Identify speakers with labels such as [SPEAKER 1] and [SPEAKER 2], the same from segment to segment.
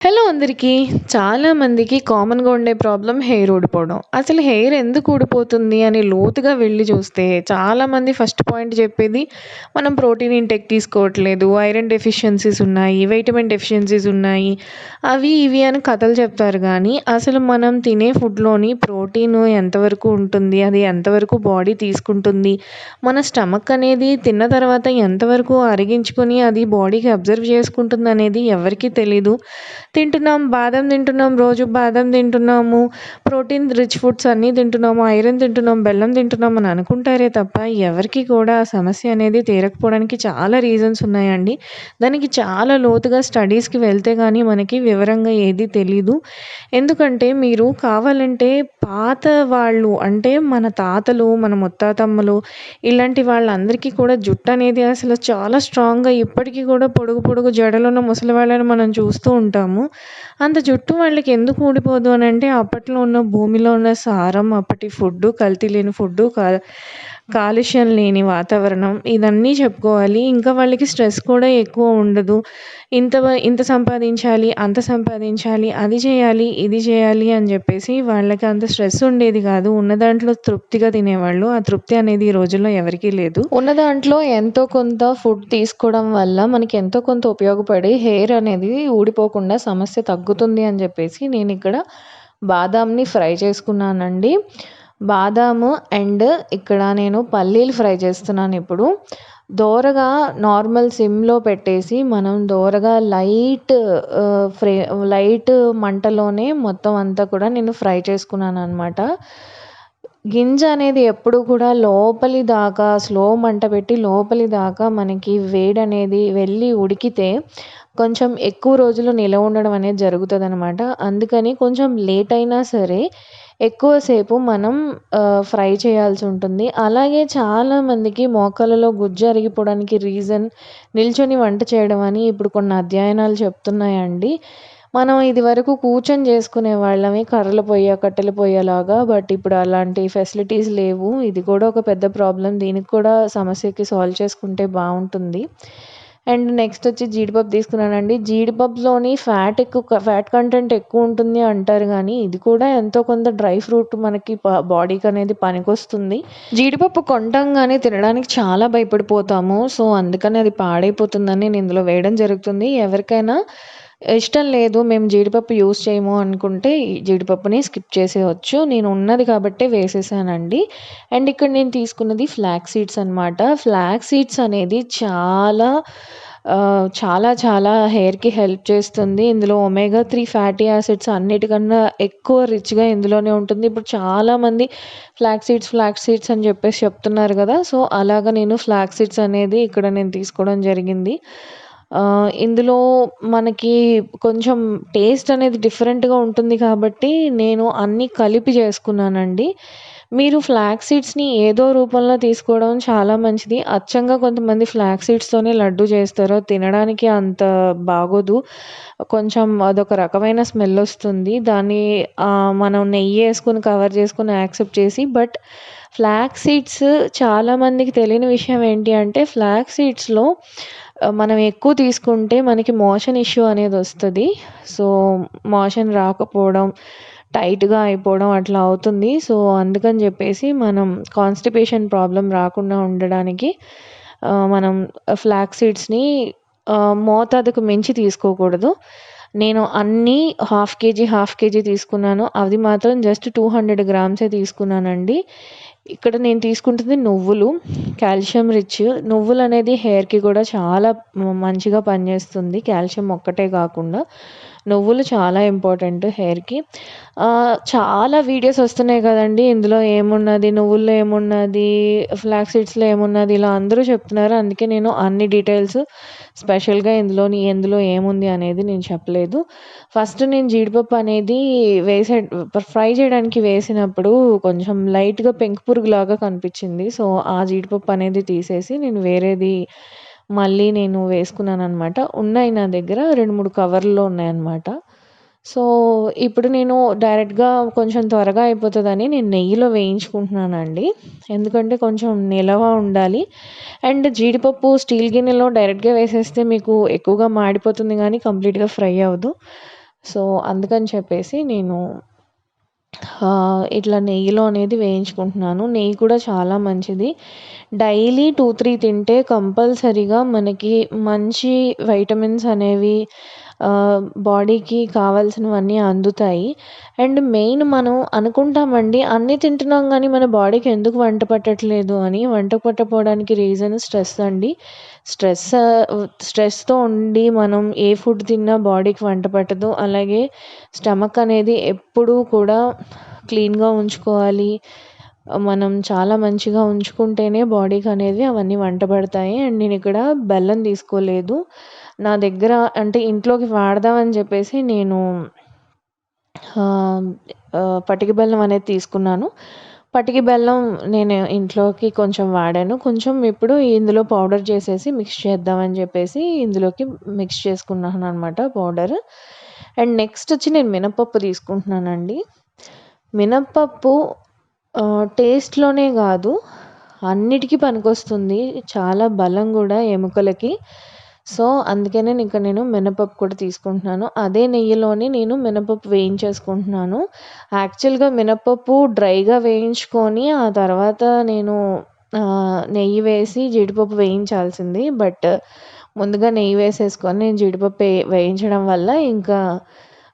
[SPEAKER 1] Hello అందరికీ. చాలామందికి కామన్గా ఉండే ప్రాబ్లం హెయిర్ ఊడిపోవడం. అసలు హెయిర్ ఎందుకు ఊడిపోతుంది అని లోతుగా వెళ్ళి చూస్తే చాలామంది ఫస్ట్ పాయింట్ చెప్పేది మనం ప్రోటీన్ ఇంటెక్ తీసుకోవట్లేదు ఐరన్ డెఫిషియన్సీస్ ఉన్నాయి వైటమిన్ డెఫిషియన్సీస్ ఉన్నాయి అవి ఇవి అని కథలు చెప్తారు కానీ అసలు మనం తినే ఫుడ్లోని ప్రోటీన్ ఎంతవరకు ఉంటుంది అది ఎంతవరకు బాడీ తీసుకుంటుంది మన స్టమక్ అనేది తిన్న తర్వాత ఎంతవరకు అరిగించుకొని అది బాడీకి అబ్జర్వ్ చేసుకుంటుంది అనేది ఎవరికీ తెలీదు. తింటున్నాం బాదం తింటున్నాం రోజు బాదం తింటున్నాము ప్రోటీన్ రిచ్ ఫుడ్స్ అన్నీ తింటున్నాము ఐరన్ తింటున్నాం బెల్లం తింటున్నాం అని అనుకుంటారే తప్ప ఎవరికి కూడా ఆ సమస్య అనేది తీరకపోవడానికి చాలా రీజన్స్ ఉన్నాయండి. దానికి చాలా లోతుగా స్టడీస్కి వెళ్తే కానీ మనకి వివరంగా ఏది తెలీదు. ఎందుకంటే మీరు కావాలంటే పాత వాళ్ళు అంటే మన తాతలు మన ముత్తాతమ్మలు ఇలాంటి వాళ్ళందరికీ కూడా జుట్టు అనేది అసలు చాలా స్ట్రాంగ్గా ఇప్పటికీ కూడా పొడుగు పొడుగు జడలున్న ముసలి వాళ్ళని మనం చూస్తూ ఉంటాము. అంత జుట్టు వాళ్ళకి ఎందుకు ఊడిపోదు అని అంటే అప్పట్లో ఉన్న భూమిలో ఉన్న సారం అప్పటి ఫుడ్డు కల్తీ లేని ఫుడ్డు కాలుష్యం లేని వాతావరణం ఇదన్నీ చెప్పుకోవాలి. ఇంకా వాళ్ళకి స్ట్రెస్ కూడా ఎక్కువ ఉండదు. ఇంత ఇంత సంపాదించాలి అంత సంపాదించాలి అది చేయాలి ఇది చేయాలి అని చెప్పేసి వాళ్ళకి అంత స్ట్రెస్ ఉండేది కాదు. ఉన్న దాంట్లో తృప్తిగా తినేవాళ్ళు. ఆ తృప్తి అనేది ఈ రోజుల్లో ఎవరికీ లేదు. ఉన్న దాంట్లో ఎంతో కొంత ఫుడ్ తీసుకోవడం వల్ల మనకి ఎంతో కొంత ఉపయోగపడి హెయిర్ అనేది ఊడిపోకుండా సమస్య తగ్గుతుంది అని చెప్పేసి నేను ఇక్కడ బాదాంని ఫ్రై చేసుకున్నానండి. బాదాము అండ్ ఇక్కడ నేను పల్లీలు ఫ్రై చేస్తున్నాను ఇప్పుడు. దోరగా నార్మల్ సిమ్లో పెట్టేసి మనం దోరగా లైట్ ఫ్రే లైట్ మంటలోనే మొత్తం అంతా కూడా నేను ఫ్రై చేసుకున్నాను అనమాట గింజ అనేది ఎప్పుడు కూడా లోపలి దాకా స్లో మంట పెట్టి లోపలి దాకా మనకి వేడి అనేది వెళ్ళి ఉడికితే కొంచెం ఎక్కువ రోజులు నిలవ ఉండడం అనేది జరుగుతుంది అనమాట అందుకని కొంచెం లేట్ అయినా సరే ఎక్కువసేపు మనం ఫ్రై చేయాల్సి ఉంటుంది. అలాగే చాలామందికి మోకాళ్ళలో గుజ్జు అరిగిపోవడానికి రీజన్ నిల్చొని వంట చేయడం అని ఇప్పుడు కొన్ని అధ్యయనాలు చెప్తున్నాయండి. మనం ఇది వరకు కూర్చొని చేసుకునే వాళ్ళమే కర్రల పొయ్య కట్టెల పోయేలాగా బట్ ఇప్పుడు అలాంటి ఫెసిలిటీస్ లేవు. ఇది కూడా ఒక పెద్ద ప్రాబ్లం. దీనికి కూడా సమస్యకి సాల్వ్ చేసుకుంటే బాగుంటుంది. అండ్ నెక్స్ట్ వచ్చి జీడిపప్పు తీసుకున్నానండి. జీడిపప్పులోని ఫ్యాట్ ఎక్కువ ఫ్యాట్ కంటెంట్ ఎక్కువ ఉంటుంది అంటారు కానీ ఇది కూడా ఎంతో కొంత డ్రై ఫ్రూట్ మనకి బాడీకి అనేది పనికొస్తుంది. జీడిపప్పు కొంటంగానే తినడానికి చాలా భయపడిపోతాము. సో అందుకని అది పాడైపోతుందని నేను ఇందులో వేయడం జరుగుతుంది. ఎవరికైనా ఇష్టం లేదు మేము జీడిపప్పు యూస్ చేయము అనుకుంటే జీడిపప్పుని స్కిప్ చేసేయచ్చు. నేను ఉన్నది కాబట్టే వేసేసానండి. అండ్ ఇక్కడ నేను తీసుకున్నది ఫ్లాక్ సీడ్స్ అనమాట ఫ్లాక్ సీడ్స్ అనేది చాలా చాలా చాలా హెయిర్కి హెల్ప్ చేస్తుంది. ఇందులో ఒమేగా త్రీ ఫ్యాటీ యాసిడ్స్ అన్నిటికన్నా ఎక్కువ రిచ్గా ఇందులోనే ఉంటుంది. ఇప్పుడు చాలామంది ఫ్లాక్ సీడ్స్ ఫ్లాక్ సీడ్స్ అని చెప్పేసి చెప్తున్నారు కదా. సో అలాగా నేను ఫ్లాక్ సీడ్స్ అనేది ఇక్కడ నేను తీసుకోవడం జరిగింది. ఇందులో మనకి కొంచెం టేస్ట్ అనేది డిఫరెంట్గా ఉంటుంది కాబట్టి నేను అన్నీ కలిపి చేసుకున్నానండి. మీరు ఫ్లాక్ సీడ్స్ని ఏదో రూపంలో తీసుకోవడం చాలా మంచిది. అచ్చంగా కొంతమంది ఫ్లాక్ సీడ్స్తోనే లడ్డు చేస్తారు తినడానికి అంత బాగోదు. కొంచెం అదొక రకమైన స్మెల్ వస్తుంది. దాన్ని మనం నెయ్యి వేసుకొని కవర్ చేసుకుని యాక్సెప్ట్ చేసి బట్ ఫ్లాక్ సీడ్స్ చాలామందికి తెలియని విషయం ఏంటి అంటే ఫ్లాక్ సీడ్స్లో మనం ఎక్కువ తీసుకుంటే మనకి మోషన్ ఇష్యూ అనేది వస్తుంది. సో మోషన్ రాకపోవడం టైట్గా అయిపోవడం అట్లా అవుతుంది. సో అందుకని చెప్పేసి మనం కాన్స్టిపేషన్ ప్రాబ్లం రాకుండా ఉండడానికి మనం ఫ్లాక్ సీడ్స్ని మోతాదుకు మించి తీసుకోకూడదు. నేను అన్నీ హాఫ్ కేజీ హాఫ్ కేజీ తీసుకున్నాను. అది మాత్రం జస్ట్ టూ హండ్రెడ్ గ్రామ్సే తీసుకున్నానండి. ఇక్కడ నేను తీసుకుంటుంది నువ్వులు కాల్షియం రిచ్. నువ్వులు అనేది హెయిర్కి కూడా చాలా మంచిగా పనిచేస్తుంది. కాల్షియం ఒక్కటే కాకుండా. నువ్వులు చాలా ఇంపార్టెంట్ హెయిర్కి. చాలా వీడియోస్ వస్తున్నాయి కదండి. ఇందులో ఏమున్నది నువ్వుల్లో ఏమున్నది ఫ్లాక్ సీడ్స్లో ఏమున్నది ఇలా అందరూ చెప్తున్నారు. అందుకే నేను అన్ని డీటెయిల్స్ స్పెషల్గా ఇందులోని ఎందులో ఏముంది అనేది నేను చెప్పలేదు. ఫస్ట్ నేను జీడిపప్పు అనేది వేసే ఫ్రై చేయడానికి వేసినప్పుడు కొంచెం లైట్గా పెంకు పురుగులాగా కనిపించింది. సో ఆ జీడిపప్పు అనేది తీసేసి నేను వేరేది మళ్ళీ నేను వేసుకున్నాను అనమాట ఉన్నాయి నా దగ్గర రెండు మూడు కవర్లో ఉన్నాయన్నమాట. సో ఇప్పుడు నేను డైరెక్ట్గా కొంచెం త్వరగా అయిపోతుందని నేను నెయ్యిలో వేయించుకుంటున్నానండి. ఎందుకంటే కొంచెం నిలవ ఉండాలి. అండ్ జీడిపప్పు స్టీల్ గిన్నెలో డైరెక్ట్గా వేసేస్తే మీకు ఎక్కువగా మాడిపోతుంది కానీ కంప్లీట్గా ఫ్రై అవ్వదు. సో అందుకని చెప్పేసి నేను ఇట్లా నెయ్యిలో అనేది వేయించుకుంటున్నాను. నెయ్యి కూడా చాలా మంచిది. డైలీ టూ త్రీ తింటే కంపల్సరీగా మనకి మంచి వైటమిన్స్ అనేవి బాడీకి కావాల్సినవన్నీ అందుతాయి. అండ్ మెయిన్ మనం అనుకుంటామండి అన్నీ తింటున్నాం కానీ మన బాడీకి ఎందుకు వంట పట్టట్లేదు అని వంట పట్టపోవడానికి రీజన్ స్ట్రెస్ అండి. స్ట్రెస్ స్ట్రెస్తో ఉండి మనం ఏ ఫుడ్ తిన్నా బాడీకి వంట పట్టదు. అలాగే స్టమక్ అనేది ఎప్పుడూ కూడా క్లీన్గా ఉంచుకోవాలి. మనం చాలా మంచిగా ఉంచుకుంటేనే బాడీకి అనేది అవన్నీ వంట పడతాయి. అండ్ నేను ఇక్కడ బెల్లం తీసుకోలేదు. నా దగ్గర అంటే ఇంట్లోకి వాడదామని చెప్పేసి నేను పటిక బెల్లం అనేది తీసుకున్నాను. పటికి బెల్లం నేను ఇంట్లోకి కొంచెం వాడాను. కొంచెం ఇప్పుడు ఇందులో పౌడర్ చేసేసి మిక్స్ చేద్దామని చెప్పేసి ఇందులోకి మిక్స్ చేసుకున్నాను అనమాట పౌడర్. అండ్ నెక్స్ట్ వచ్చి నేను మినపప్పు తీసుకుంటున్నానండి. మినప్పప్పు టేస్ట్లోనే కాదు అన్నిటికీ పనికొస్తుంది. చాలా బలం కూడా ఎముకలకి. సో అందుకనే ఇంకా నేను మినపప్పు కూడా తీసుకుంటున్నాను. అదే నెయ్యిలోని నేను మినపప్పు వేయించేసుకుంటున్నాను. యాక్చువల్గా మినపప్పు డ్రైగా వేయించుకొని ఆ తర్వాత నేను నెయ్యి వేసి జీడిపప్పు వేయించాల్సింది. బట్ ముందుగా నెయ్యి వేసేసుకొని నేను జీడిపప్పు వేయించడం వల్ల ఇంకా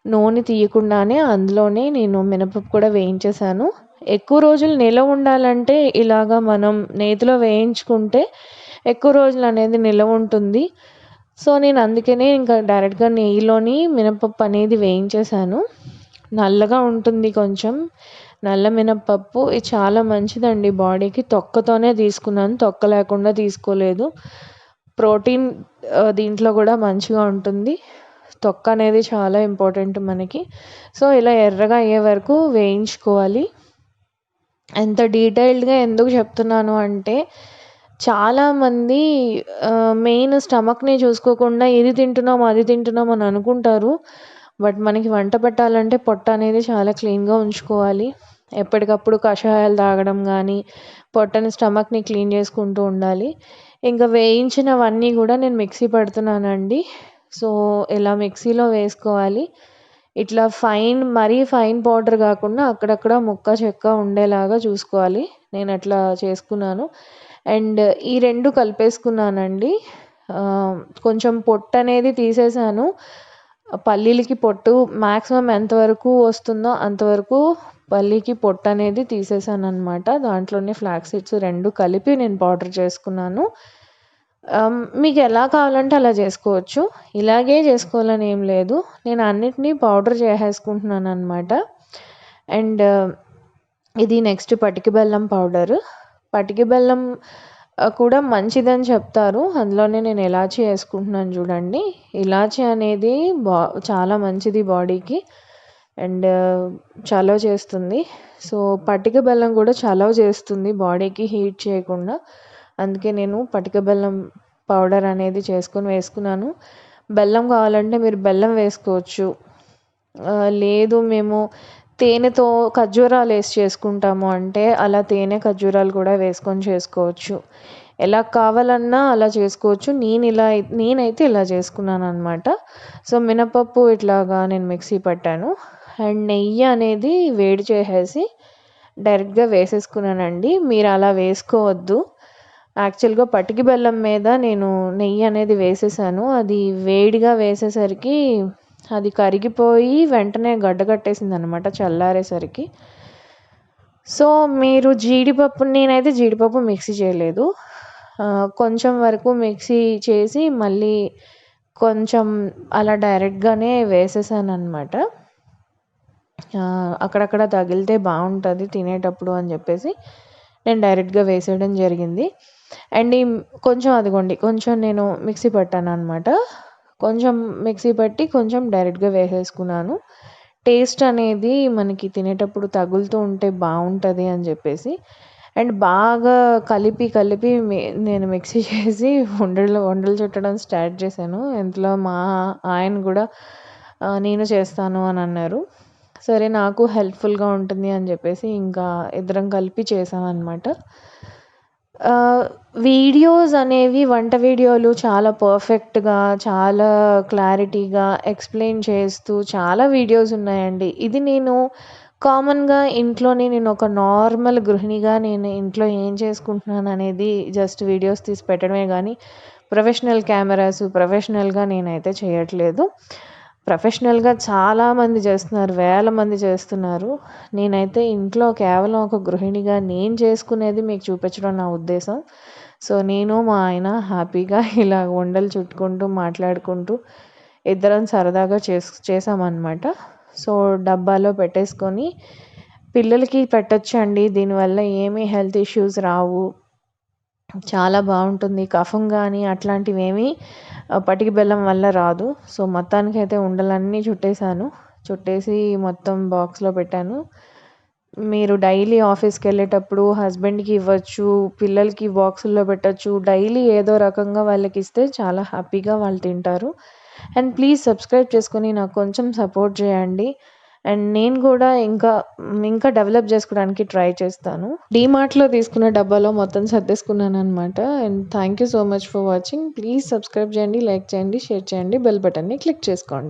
[SPEAKER 1] నూనె తీయకుండానే అందులోనే నేను మినపప్పు కూడా వేయించేసాను ఎక్కువ రోజులు నిలవ ఉండాలంటే ఇలాగా మనం నేతిలో వేయించుకుంటే ఎక్కువ రోజులు అనేది నిలవ ఉంటుంది. సో నేను అందుకనే ఇంకా డైరెక్ట్గా నెయ్యిలోని మినపప్పు అనేది వేయించేశాను. నల్లగా ఉంటుంది కొంచెం. నల్ల మినపప్పు ఇది చాలా మంచిదండి బాడీకి. తొక్కతోనే తీసుకున్నాను తొక్క లేకుండా తీసుకోలేదు. ప్రోటీన్ దీంట్లో కూడా మంచిగా ఉంటుంది. తొక్క అనేది చాలా ఇంపార్టెంట్ మనకి. సో ఇలా ఎర్రగా అయ్యే వరకు వేయించుకోవాలి. ఎంత డీటెయిల్డ్గా ఎందుకు చెప్తున్నాను అంటే చాలామంది మెయిన్ స్టమక్ని చూసుకోకుండా ఇది తింటున్నాం అది తింటున్నాం అని అనుకుంటారు. బట్ మనకి వంట పెట్టాలంటే పొట్ట అనేది చాలా క్లీన్గా ఉంచుకోవాలి. ఎప్పటికప్పుడు కషాయాలు తాగడం కానీ పొట్టని స్టమక్ని క్లీన్ చేసుకుంటూ ఉండాలి. ఇంకా వేయించినవన్నీ కూడా నేను మిక్సీ పడుతున్నానండి. సో ఇలా మిక్సీలో వేసుకోవాలి. ఇట్లా ఫైన్ మరీ ఫైన్ పౌడర్ కాకుండా అక్కడక్కడ ముక్క చెక్క ఉండేలాగా చూసుకోవాలి. నేను అట్లా చేసుకున్నాను. అండ్ ఈ రెండు కలిపేసుకున్నానండి. కొంచెం పొట్టు అనేది తీసేసాను. పల్లీలకి పొట్టు మ్యాక్సిమం ఎంతవరకు వస్తుందో అంతవరకు పల్లీకి పొట్టు అనేది తీసేసాను అనమాట దాంట్లోనే ఫ్లాక్ సీడ్స్ రెండు కలిపి నేను పౌడర్ చేసుకున్నాను. మీకు ఎలా కావాలంటే అలా చేసుకోవచ్చు. ఇలాగే చేసుకోవాలని ఏం లేదు. నేను అన్నిటినీ పౌడర్ చేసేసుకుంటున్నాను అనమాట అండ్ ఇది నెక్స్ట్ పటికి బెల్లం పౌడర్. పటిక బెల్లం కూడా మంచిదని చెప్తారు. అందులోనే నేను ఇలాచి వేసుకుంటున్నాను చూడండి. ఇలాచి అనేది బా చాలా మంచిది బాడీకి. అండ్ చలవ చేస్తుంది. సో పటిక బెల్లం కూడా చలవ చేస్తుంది బాడీకి హీట్ చేయకుండా. అందుకే నేను పటిక బెల్లం పౌడర్ అనేది చేసుకొని వేసుకున్నాను. బెల్లం కావాలంటే మీరు బెల్లం వేసుకోవచ్చు. లేదు మేము తేనెతో ఖర్జూరాలు వేసి చేసుకుంటాము అంటే అలా తేనె ఖర్జూరాలు కూడా వేసుకొని చేసుకోవచ్చు. ఎలా కావాలన్నా అలా చేసుకోవచ్చు. నేను ఇలా నేనైతే ఇలా చేసుకున్నాను అనమాట సో మినపప్పు ఇట్లాగా నేను మిక్సీ పట్టాను. అండ్ నెయ్యి అనేది వేడి చేసేసి డైరెక్ట్గా వేసేసుకున్నానండి. మీరు అలా వేసుకోవద్దు. యాక్చువల్గా పటికి బెల్లం మీద నేను నెయ్యి అనేది వేసేసాను. అది వేడిగా వేసేసరికి అది కరిగిపోయి వెంటనే గడ్డ కట్టేసింది అనమాట చల్లారేసరికి. సో మీరు జీడిపప్పు నేనైతే జీడిపప్పు మిక్సీ చేయలేదు. కొంచెం వరకు మిక్సీ చేసి మళ్ళీ కొంచెం అలా డైరెక్ట్గానే వేసేసాను అనమాట అక్కడక్కడ తగిలితే బాగుంటుంది తినేటప్పుడు అని చెప్పేసి నేను డైరెక్ట్గా వేసేయడం జరిగింది. అండ్ కొంచెం అదిగోండి కొంచెం నేను మిక్సీ పట్టాను అనమాట కొంచెం మిక్సీ పట్టి కొంచెం డైరెక్ట్గా వేసేసుకున్నాను. టేస్ట్ అనేది మనకి తినేటప్పుడు తగులుతూ ఉంటే బాగుంటుంది అని చెప్పేసి అండ్ బాగా కలిపి కలిపి నేను మిక్సీ చేసి వండలు వండలు చుట్టడం స్టార్ట్ చేశాను. ఇంట్లో మా ఆయన కూడా నేను చేస్తాను అని అన్నారు. సరే నాకు హెల్ప్ఫుల్గా ఉంటుంది అని చెప్పేసి ఇంకా ఇద్దరం కలిపి చేసామన్నమాట వీడియోస్ అనేవి వంట వీడియోలు చాలా పర్ఫెక్ట్గా చాలా క్లారిటీగా ఎక్స్ప్లెయిన్ చేస్తూ చాలా వీడియోస్ ఉన్నాయండి. ఇది నేను కామన్గా ఇంట్లోనే నేను ఒక నార్మల్ గృహిణిగా నేను ఇంట్లో ఏం చేసుకుంటున్నాను అనేది జస్ట్ వీడియోస్ తీసి పెట్టడమే కానీ ప్రొఫెషనల్ కెమెరాస్ ప్రొఫెషనల్గా నేనైతే చేయట్లేదు. ప్రొఫెషనల్గా చాలామంది చేస్తున్నారు వేల మంది చేస్తున్నారు. నేనైతే ఇంట్లో కేవలం ఒక గృహిణిగా నేను చేసుకునేది మీకు చూపించడం నా ఉద్దేశం. సో నేను మా ఆయన హ్యాపీగా ఇలా వండలు చుట్టుకుంటూ మాట్లాడుకుంటూ ఇద్దరం సరదాగా చేసు చేసామన్నమాట. సో డబ్బాలో పెట్టేసుకొని పిల్లలకి పెట్టచ్చండి దీనివల్ల ఏమీ హెల్త్ ఇష్యూస్ రావు. చాలా బాగుంటుంది. కఫం కానీ అట్లాంటివి ఏమీ పటికి బెల్లం వల్ల రాదు. సో మొత్తానికి అయితే ఉండలన్నీ చుట్టేసాను చుట్టేసి మొత్తం బాక్స్లో పెట్టాను. మీరు డైలీ ఆఫీస్కి వెళ్ళేటప్పుడు హస్బెండ్కి ఇవ్వచ్చు పిల్లలకి బాక్సుల్లో పెట్టచ్చు డైలీ ఏదో రకంగా వాళ్ళకి ఇస్తే చాలా హ్యాపీగా వాళ్ళు తింటారు. అండ్ ప్లీజ్ సబ్స్క్రైబ్ చేసుకుని నాకు కొంచెం సపోర్ట్ చేయండి. అండ్ నేను కూడా ఇంకా ఇంకా డెవలప్ చేసుకోవడానికి ట్రై చేస్తాను. డీమార్ట్లో తీసుకున్న డబ్బాలో మొత్తం సర్దేసుకున్నాను అనమాట and thank you so much for watching. Please subscribe చేయండి లైక్ చేయండి షేర్ చేయండి బెల్ బటన్ని క్లిక్ చేసుకోండి.